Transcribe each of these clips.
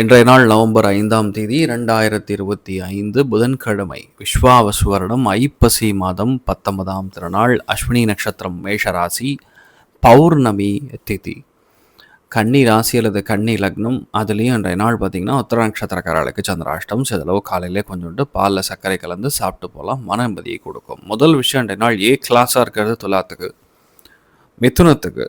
இன்றைய நாள் நவம்பர் ஐந்தாம் தேதி இரண்டாயிரத்தி இருபத்தி ஐந்து புதன்கிழமை. விஸ்வாவசு வருடம் ஐப்பசி மாதம் பத்தொன்பதாம் திருநாள் அஸ்வினி நட்சத்திரம் மேஷராசி பௌர்ணமி திதி. கன்னி ராசி அல்லது கன்னி லக்னம் அதுலேயும் இன்றைய நாள் பார்த்திங்கன்னா உத்தர நட்சத்திரக்காரர்களுக்கு சந்திராஷ்டம் சிதளவு காலையிலே கொஞ்சோண்டு பாலில் சர்க்கரை கலந்து சாப்பிட்டு போகலாம் மன நிம்மதியை கொடுக்கும். முதல் விஷயம் இன்றைய நாள் ஏ கிளாஸாக இருக்கிறது துலாத்துக்கு மிதுனத்துக்கு.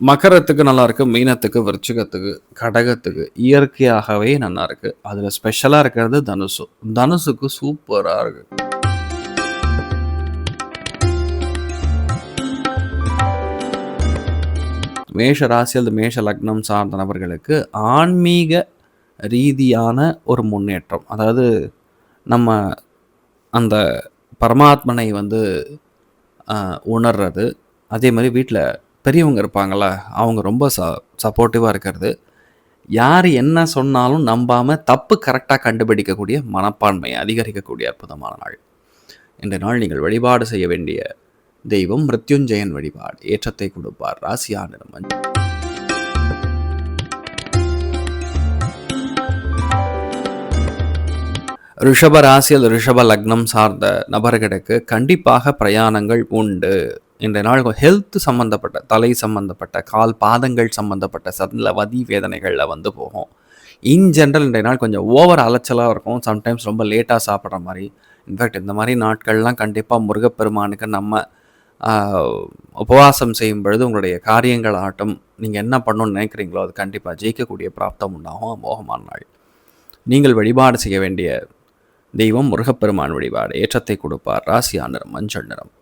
மகரத்துக்கு நல்லா இருக்கு மீனத்துக்கு விருச்சிகத்துக்கு கடகத்துக்கு இயற்கையாகவே நல்லா இருக்கு அதுல ஸ்பெஷலா இருக்கிறது தனுசு. தனுசுக்கு சூப்பரா இருக்கு. மேஷ ராசி அல்லது மேஷ லக்னம் சார்ந்த நபர்களுக்கு ஆன்மீக ரீதியான ஒரு முன்னேற்றம். அதாவது நம்ம அந்த பரமாத்மனை வந்து உணர்றது. அதே மாதிரி வீட்டில் பெரியவங்க இருப்பாங்கள அவங்க ரொம்ப ச சப்போர்ட்டிவாக இருக்கிறது. யார் என்ன சொன்னாலும் நம்பாமல் தப்பு கரெக்டாக கண்டுபிடிக்கக்கூடிய மனப்பான்மையை அதிகரிக்கக்கூடிய அற்புதமான நாள். இந்த நாள் நீங்கள் வழிபாடு செய்ய வேண்டிய தெய்வம் மிருத்யுஞ்சயன் வழிபாடு. ஏற்றத்தை கொடுப்பார் ராசியா மஞ்சள். ரிஷப ராசியில் ரிஷப லக்னம் சார்ந்த நபர்களுக்கு கண்டிப்பாக பிரயாணங்கள் உண்டு. இந்த நாள் ஹெல்த் சம்மந்தப்பட்ட தலை சம்மந்தப்பட்ட கால் பாதங்கள் சம்மந்தப்பட்ட சந்தில வதி வேதனைகளில் வந்து போகும். இன் ஜென்ரல் இன்றைய நாள் கொஞ்சம் ஓவர் அலைச்சலாக இருக்கும். சம்டைம்ஸ் ரொம்ப லேட்டாக சாப்பிட்ற மாதிரி. இன்ஃபேக்ட் இந்த மாதிரி நாட்கள்லாம் கண்டிப்பாக முருகப்பெருமானுக்கு நம்ம உபவாசம் செய்யும் பொழுது உங்களுடைய காரியங்கள் ஆட்டம் நீங்கள் என்ன பண்ணணும்னு நினைக்கிறீங்களோ அது கண்டிப்பாக ஜெயிக்கக்கூடிய பிராப்தம் உண்டாகும். அமோகமான நாள். நீங்கள் வழிபாடு செய்ய வேண்டிய தெய்வம் முருகப்பெருமான் வழிபாடு. ஏற்றத்தை கொடுப்பார். ராசியா நிறம் மஞ்சள் நிறம்.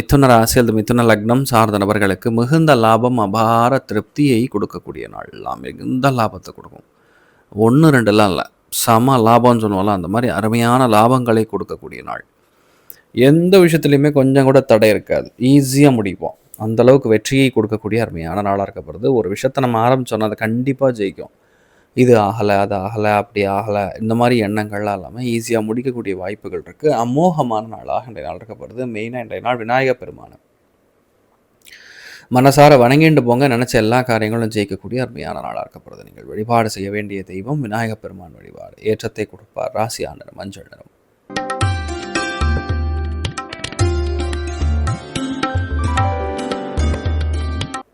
மிதுன ராசி அல்லது மிதுன லக்னம் சார்ந்த நபர்களுக்கு மிகுந்த லாபம் அபார திருப்தியை கொடுக்கக்கூடிய நாள்லாம் மிகுந்த லாபத்தை கொடுக்கும். ஒன்று ரெண்டுலாம் இல்லை. சம லாபம்னு சொல்லுவோம்ல அந்த மாதிரி அருமையான லாபங்களை கொடுக்கக்கூடிய நாள். எந்த விஷயத்துலையுமே கொஞ்சம் கூட தடை இருக்காது. ஈஸியாக முடிப்போம். அந்த அளவுக்கு வெற்றியை கொடுக்கக்கூடிய அருமையான நாளாக இருக்கப்படுது ஒரு விஷயத்தை நம்ம ஆரம்பித்தோன்னா அதை கண்டிப்பாக ஜெயிக்கும். இது ஆகலை அது ஆகலை அப்படி ஆகலை இந்த மாதிரி எண்ணங்கள்லாம் இல்லாமல் ஈஸியாக முடிக்கக்கூடிய வாய்ப்புகள் இருக்குது அமோகமான நாளாக இன்றைய நாள் இருக்கப்படுது மெயினாக இன்றைய நாள் விநாயகர் பெருமான். மனசார வணங்கிண்டு போங்க. நினச்ச எல்லா காரியங்களும் ஜெயிக்கக்கூடிய அருமையான நாளாக இருக்கப்படுது நீங்கள் வழிபாடு செய்ய வேண்டிய தெய்வம் விநாயகப் பெருமான் வழிபாடு. ஏற்றத்தை கொடுப்பார். ராசி ஆண்டனம் மஞ்சள் நிறம்.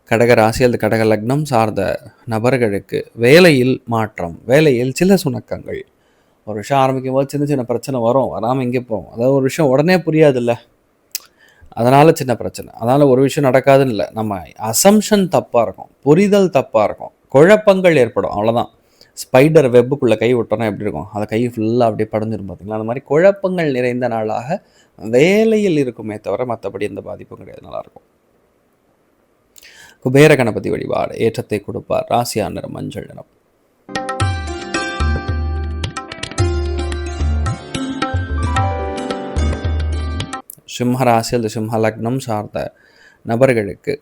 கடக ராசி அல்லது கடக லக்னம் சார்ந்த நபர்களுக்கு வேலையில் மாற்றம் வேலையில் சில சுணக்கங்கள். ஒரு விஷயம் ஆரம்பிக்கும் போது சின்ன சின்ன பிரச்சனை வரும். வராமல் எங்கே போகும் அதாவது ஒரு விஷயம் உடனே புரியாதுல்ல. அதனால் சின்ன பிரச்சனை. அதனால் ஒரு விஷயம் நடக்காதுன்னு இல்லை. நம்ம அசம்ஷன் தப்பாக இருக்கும். புரிதல் தப்பாக இருக்கும். குழப்பங்கள் ஏற்படும். அவ்வளோதான் ஸ்பைடர் வெப்புக்குள்ளே கை விட்டோன்னா எப்படி இருக்கும்? அதை கை ஃபுல்லாக அப்படியே படஞ்சிரும் பார்த்தீங்களா அந்த மாதிரி குழப்பங்கள் நிறைந்த நாளாக வேலையில் இருக்குமே தவிர மற்றபடி எந்த பாதிப்பும் கிடையாது. நல்லாயிருக்கும் குபேர கணபதி வழிபாடு ஏற்றத்தை கொடுப்பார். ராசியா நிறம் மஞ்சள் நிறம். சிம்ம ராசி அல்லது சிம்ம லக்னம் சார்ந்த நபர்களுக்கு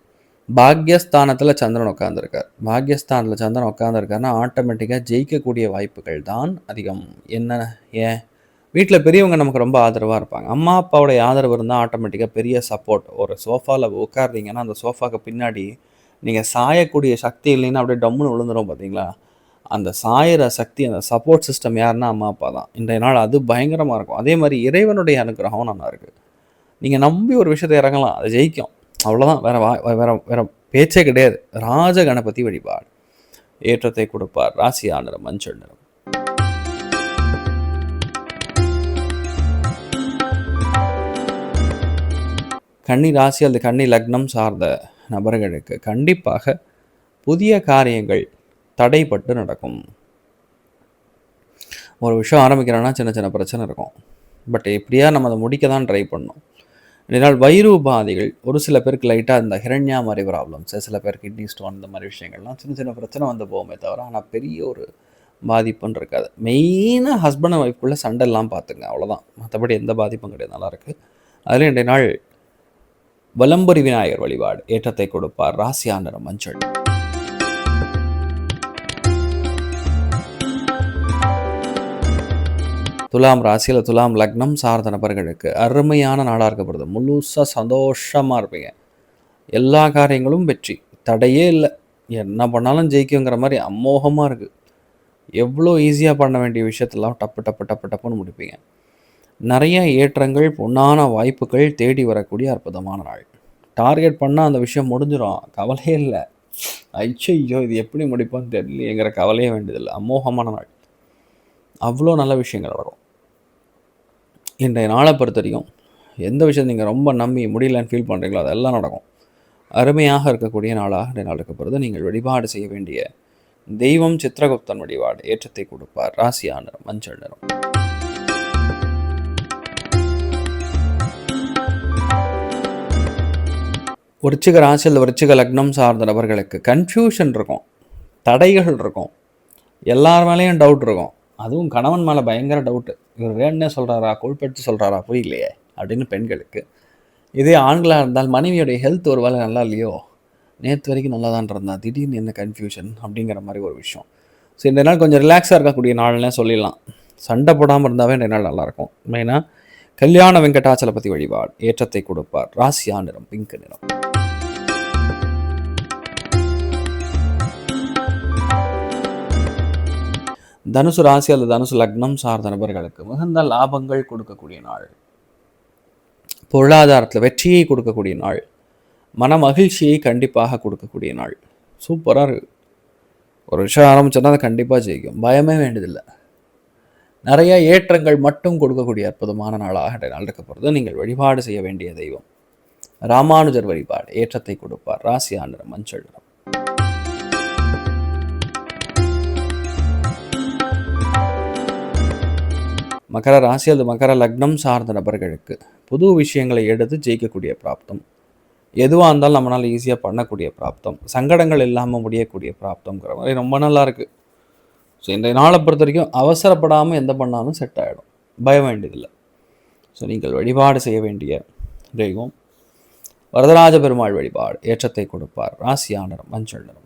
பாக்யஸ்தானத்தில் சந்திரன் உட்காந்துருக்கார் பாக்யஸ்தானத்தில் சந்திரன் உட்காந்துருக்காருன்னா ஆட்டோமேட்டிக்காக ஜெயிக்கக்கூடிய வாய்ப்புகள் தான் அதிகம். என்ன ஏன்? வீட்டில் பெரியவங்க நமக்கு ரொம்ப ஆதரவாக இருப்பாங்க. அம்மா அப்பாவோடைய ஆதரவு இருந்தால் ஆட்டோமேட்டிக்காக பெரிய சப்போர்ட் ஒரு சோஃபாவில் உட்காருறீங்கன்னா அந்த சோஃபாக்கு பின்னாடி நீங்கள் சாயக்கூடிய சக்தி இல்லைன்னா அப்படியே டம்முன்னு விழுந்துரும் பார்த்தீங்களா? அந்த சாயிற சக்தி அந்த சப்போர்ட் சிஸ்டம் யாருன்னா அம்மா அப்பா தான். இன்றைய நாள் அது பயங்கரமாக இருக்கும். அதே மாதிரி இறைவனுடைய அனுகிரகம் நல்லா இருக்குது நீங்கள் நம்பி ஒரு விஷயத்தை இறங்கலாம் அது ஜெயிக்கும். அவ்வளோதான் வேற வா வேற வேற பேச்சே கிடையாது. ராஜ கணபதி வழிபாடு. ஏற்றத்தை கொடுப்பார். ராசி நிறம் மஞ்சள் நிறம். கன்னி ராசி அல்லது கன்னி லக்னம் சார்ந்த நபர்களுக்கு கண்டிப்பாக புதிய காரியங்கள் தடைப்பட்டு நடக்கும். ஒரு விஷயம் ஆரம்பிக்கிறோன்னா சின்ன சின்ன பிரச்சனை இருக்கும். பட் எப்படியா நம்ம அதை முடிக்க தான் ட்ரை பண்ணோம் இதனால் வயிறு உபாதைகள் ஒரு சில பேருக்கு லைட்டாக இந்த ஹிரண்யா மாதிரி ப்ராப்ளம்ஸ் சில பேர் கிட்னி ஸ்டோன் இந்த மாதிரி விஷயங்கள்லாம் சின்ன சின்ன பிரச்சனை வந்து போகுமே தவிர ஆனால் பெரிய ஒரு பாதிப்புன்னு இருக்காது. மெயினாக ஹஸ்பண்ட் அண்ட் ஒய்ஃப்குள்ளே சண்டைலாம் பார்த்துங்க அவ்வளோதான் மற்றபடி எந்த பாதிப்பும் கிடையாது நல்லாயிருக்கு அதில் இன்றைய நாள் வலம்புரி விநாயகர் வழிபாடு. ஏற்றத்தை கொடுப்பார் ராசியா மஞ்சள். துலாம் ராசியில் துலாம் லக்னம் சார்ந்த நபர்களுக்கு அருமையான நாளாக இருக்கப்படுது. முழுசாக சந்தோஷமாக இருப்பீங்க. எல்லா காரியங்களும் வெற்றி. தடையே இல்லை. என்ன பண்ணாலும் ஜெயிக்குங்கிற மாதிரி அமோகமாக இருக்குது எவ்வளோ ஈஸியாக பண்ண வேண்டிய விஷயத்தெல்லாம் டப்பு டப்பு டப்பு டப்புன்னு முடிப்பீங்க. நிறைய ஏற்றங்கள் பொன்னான வாய்ப்புகள் தேடி வரக்கூடிய அற்புதமான நாள். டார்கெட் பண்ணால் அந்த விஷயம் முடிஞ்சிடும் கவலையே இல்லை. ஐயோ இது எப்படி முடிப்பான்னு தெரியலையேங்கிற கவலையே வேண்டியதில்லை. அமோகமான நாள். அவ்வளோ நல்ல விஷயங்கள் வரும். இன்றைய நாளை பொறுத்த வரைக்கும் எந்த விஷயம் நீங்கள் ரொம்ப நம்பி முடியலன்னு ஃபீல் பண்ணுறீங்களோ அதெல்லாம் நடக்கும். அருமையாக இருக்கக்கூடிய நாளாக இன்றைய நாள் இருக்கப்படுது நீங்கள் வழிபாடு செய்ய வேண்டிய தெய்வம் சித்திரகுப்தன் வழிபாடு ஏற்றத்தை கொடுப்பார். ராசியா மஞ்சள் நிறம். விருச்சிக ராசியில் விருச்சிக லக்னம் சார்ந்த நபர்களுக்கு கன்ஃபியூஷன் இருக்கும். தடைகள் இருக்கும். எல்லார் மேலேயும் டவுட் இருக்கும். அதுவும் கணவன் மேலே பயங்கர டவுட்டு இவர் வேணுன்னே சொல்கிறாரா கொழுப்பெடுத்து சொல்கிறாரா புரியலையே அப்படின்னு பெண்களுக்கு. இதே ஆண்களாக இருந்தால் மனைவியோடைய ஹெல்த் ஒரு வேலை நல்லா இல்லையோ? நேற்று வரைக்கும் நல்லா தான் இருந்தா திடீர்னு என்ன கன்ஃபியூஷன் அப்படிங்கிற மாதிரி ஒரு விஷயம். ஸோ இந்த நாள் கொஞ்சம் ரிலாக்ஸாக இருக்கக்கூடிய நாள்னே சொல்லிடலாம். சண்டை போடாமல் இருந்தாவே இந்த நாள் நல்லாயிருக்கும். மெயினாக கல்யாண வெங்கடாச்சலபதி வழிபாடு ஏற்றத்தை கொடுப்பார். ராசியா நிறம் பிங்க் நிறம். தனுசு ராசி அல்லது தனுசு லக்னம் சார்ந்த நபர்களுக்கு மிகுந்த லாபங்கள் கொடுக்கக்கூடிய நாள். பொருளாதாரத்தில் வெற்றியை கொடுக்கக்கூடிய நாள். மன மகிழ்ச்சியை கண்டிப்பாக கொடுக்கக்கூடிய நாள். சூப்பராக இருக்கு. ஒரு விஷயம் ஆரம்பிச்சோன்னா அதை கண்டிப்பாக ஜெயிக்கும். பயமே வேண்டியதில்லை. நிறைய ஏற்றங்கள் மட்டும் கொடுக்கக்கூடிய அற்புதமான நாளாக நாள் இருக்க போகிறது நீங்கள் வழிபாடு செய்ய வேண்டிய தெய்வம். ராமானுஜர் வழிபாடு ஏற்றத்தை கொடுப்பார். ராசி நிறம் மஞ்சள் மகர ராசி அல்லது மகர லக்னம் சார்ந்த நபர்களுக்கு புது விஷயங்களை எடுத்து ஜெயிக்கக்கூடிய பிராப்தம். எதுவாக இருந்தாலும் நம்மளால் ஈஸியாக பண்ணக்கூடிய பிராப்தம். சங்கடங்கள் இல்லாமல் முடியக்கூடிய பிராப்தம்ங்கிற மாதிரி ரொம்ப நல்லா இருக்குது ஸோ இந்த நாளை பொறுத்த வரைக்கும் அவசரப்படாமல் எந்த பண்ணாலும் செட் ஆகிடும் பயம் வேண்டியதில்லை. ஸோ நீங்கள் வழிபாடு செய்ய வேண்டிய தெய்வம். வரதராஜ பெருமாள் வழிபாடு ஏற்றத்தை கொடுப்பார். ராசியா மஞ்சள் நிறம்.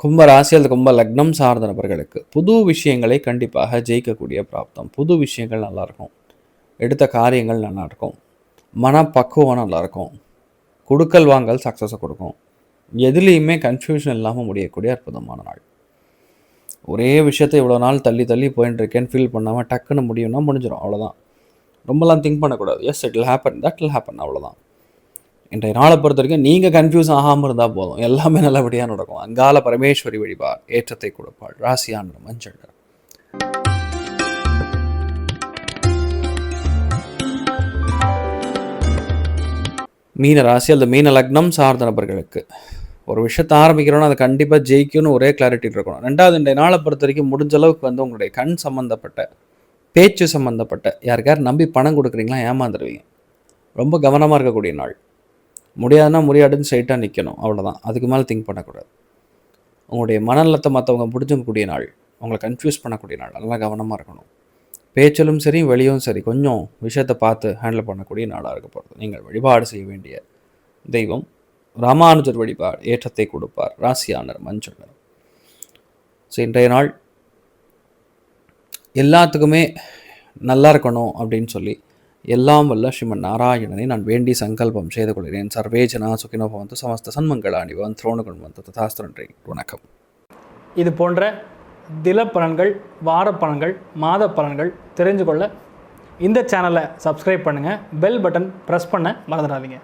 கும்ப ராசி அல்லது கும்ப லக்னம் சார்ந்த நபர்களுக்கு புது விஷயங்களை கண்டிப்பாக ஜெயிக்கக்கூடிய பிராப்தம். புது விஷயங்கள் நல்லாயிருக்கும். எடுத்த காரியங்கள் நல்லாயிருக்கும். மனப்பக்குவம் நல்லாயிருக்கும். கொடுக்கல் வாங்கல் சக்ஸஸை கொடுக்கும். எதுலேயுமே கன்ஃபியூஷன் இல்லாமல் முடியக்கூடிய அற்புதமான நாள். ஒரே விஷயத்தை இவ்வளோ நாள் தள்ளி தள்ளி போயின்னு இருக்கேன்னு ஃபீல் பண்ணாமல் டக்குன்னு முடியும்னா முடிஞ்சிடும் அவ்வளோதான் ரொம்பலாம் திங்க் பண்ணக்கூடாது. Yes it will happen that will happen அவ்வளோதான் இன்றைய நாளை பொறுத்த வரைக்கும் நீங்கள் கன்ஃபியூஸ் ஆகாமல் இருந்தால் போதும். எல்லாமே நல்லபடியாக நடக்கும். அங்கால பரமேஸ்வரி வழிபார் ஏற்றத்தை கொடுப்பாள். ராசியான மஞ்சள் மீன ராசி அல்லது மீன லக்னம் சார்ந்த நபர்களுக்கு. ஒரு விஷயத்தை ஆரம்பிக்கிறோன்னா அது கண்டிப்பாக ஜெயிக்கும்னு ஒரே கிளாரிட்டி இருக்கணும். ரெண்டாவது இன்றைய நாளை பொறுத்த வரைக்கும் முடிஞ்ச அளவுக்கு வந்து உங்களுடைய கண் சம்மந்தப்பட்ட பேச்சு சம்மந்தப்பட்ட யாருக்கார் நம்பி பணம் கொடுக்குறீங்களா? ஏமாந்துடுவீங்க ரொம்ப கவனமாக இருக்கக்கூடிய நாள். முடியாதுன்னா முடியாதுன்னு ஸ்ட்ரைட்டாக நிற்கணும் அவ்வளோதான் அதுக்கு மேலே திங்க் பண்ணக்கூடாது. உங்களுடைய மனநலத்தை மற்றவங்க பிடிச்சக்கூடிய நாள் உங்களை கன்ஃபியூஸ் பண்ணக்கூடிய நாள் நல்லா கவனமாக இருக்கணும். பேச்சிலும் சரி வெளியும் சரி கொஞ்சம் விஷயத்தை பார்த்து ஹேண்டில் பண்ணக்கூடிய நாளாக இருக்க போகிறது நீங்கள் வழிபாடு செய்ய வேண்டிய தெய்வம் ராமானுஜர் வழிபாடு ஏற்றத்தை கொடுப்பார். ராசியானர் மஞ்சள். ஸோ இன்றைய நாள் எல்லாத்துக்குமே நல்லா இருக்கணும் அப்படின்னு சொல்லி எல்லாம் வல்ல ஸ்ரீமன் நாராயணனை நான் வேண்டி சங்கல்பம் செய்து கொள்கிறேன். சர்வேஜனா சுகினோ சமஸ்த சன்மங்களாணி வன் துரோணுகள் வந்து ததாஸ்து நன்றி. வணக்கம். இது போன்ற தில பலன்கள் வார பலன்கள் மாத பலன்கள் தெரிஞ்சு கொள்ள இந்த சேனலை சப்ஸ்கிரைப் பண்ணுங்கள் பெல் பட்டன் ப்ரெஸ் பண்ண மறந்துடாதீங்க.